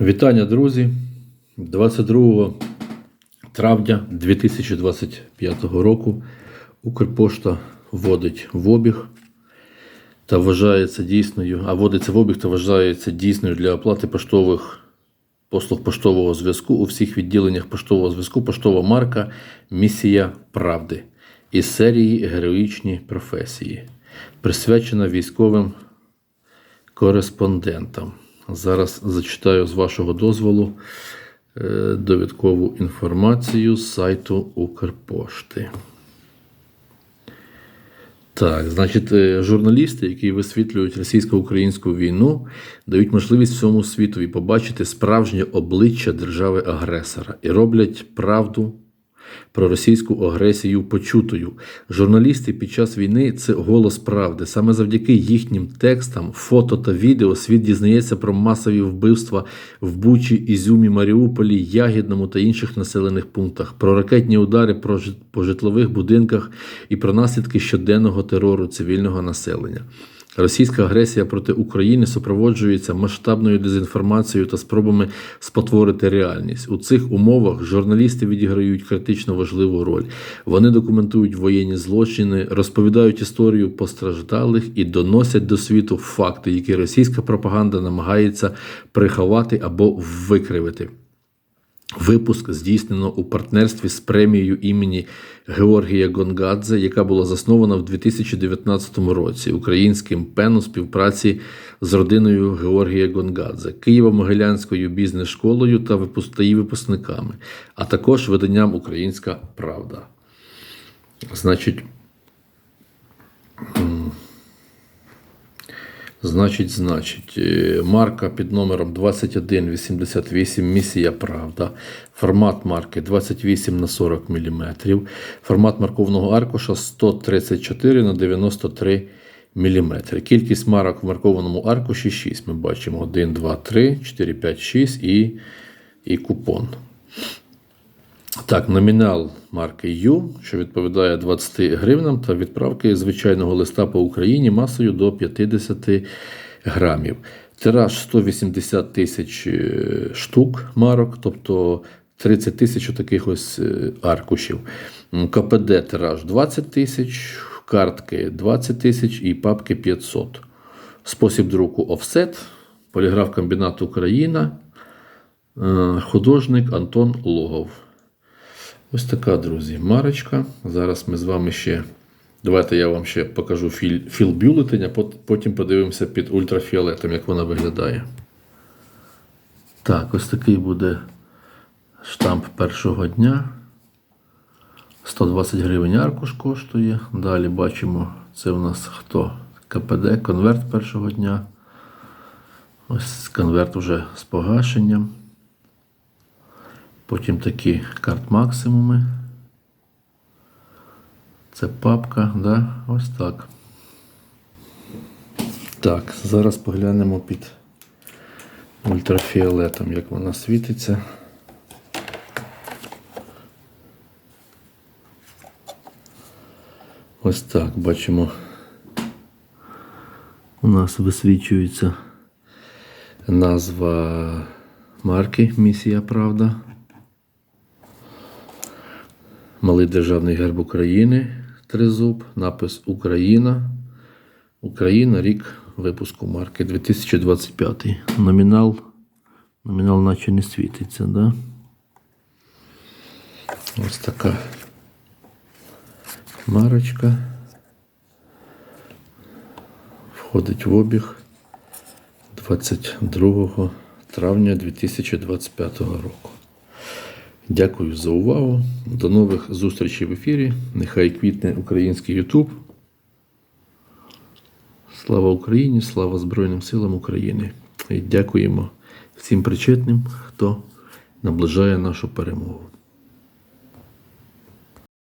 Вітання, друзі! 22 травня 2025 року Укрпошта вводить в обіг та вважається дійсною, а вводиться в обіг та вважається дійсною для оплати поштових послуг поштового зв'язку у всіх відділеннях поштового зв'язку поштова марка Місія Правди із серії Героїчні професії, присвячена військовим кореспондентам. Зараз зачитаю з вашого дозволу е, довідкову інформацію з сайту Укрпошти. Так, значить, е, журналісти, які висвітлюють російсько-українську війну, дають можливість всьому світові побачити справжнє обличчя держави-агресора і роблять правду про російську агресію почутою. Журналісти під час війни це голос правди. Саме завдяки їхнім текстам, фото та відео світ дізнається про масові вбивства в Бучі, Ізюмі, Маріуполі, Ягідному та інших населених пунктах, про ракетні удари по житлових будинках і про наслідки щоденного терору цивільного населення. Російська агресія проти України супроводжується масштабною дезінформацією та спробами спотворити реальність. У цих умовах журналісти відіграють критично важливу роль. Вони документують воєнні злочини, розповідають історію постраждалих і доносять до світу факти, які російська пропаганда намагається приховати або викривити. Випуск здійснено у партнерстві з премією імені Георгія Гонгадзе, яка була заснована в 2019 році українським пен у співпраці з родиною Георгія Гонгадзе, Києво-Могилянською бізнес-школою та її випускниками, а також виданням Українська Правда. Значить, Значить, значить, е, марка під номером 2188 Місія Правда. Формат марки 28 на 40 мм. Формат марковного аркуша 134 на 93 мм. Кількість марок в маркованому аркуші 6. Ми бачимо 1, 2, 3, 4, 5, 6 і, і купон. Так, номінал марки Ю, що відповідає 20 гривнам, та відправки звичайного листа по Україні масою до 50 грамів. Тираж 180 тисяч е, штук марок, тобто 30 тисяч таких ось е, аркушів. КПД тираж 20 тисяч, картки 20 тисяч і папки 500. Спосіб друку офсет, поліграф комбінат Україна, е, художник Антон Логов. Ось така, друзі, марочка. Зараз ми з вами ще. Давайте я вам ще покажу філ, філ бюлетень, а потім подивимося під ультрафіолетом, як вона виглядає. Так, ось такий буде штамп першого дня. 120 гривень аркуш коштує. Далі бачимо, це у нас хто? КПД, конверт першого дня. Ось конверт вже з погашенням. Потім такі карт максимуми. Це папка, да? ось так. Так, зараз поглянемо під ультрафіолетом, як вона світиться. Ось так бачимо. У нас висвічується назва марки Місія Правда. Малий державний герб України, тризуб, напис Україна. Україна, рік випуску марки 2025. Номінал. Номінал наче не світиться, да? Ось така марочка. Входить в обіг 22 травня 2025 року. Дякую за увагу. До нових зустрічей в ефірі. Нехай квітне український Ютуб. Слава Україні, слава Збройним силам України. І дякуємо всім причетним, хто наближає нашу перемогу.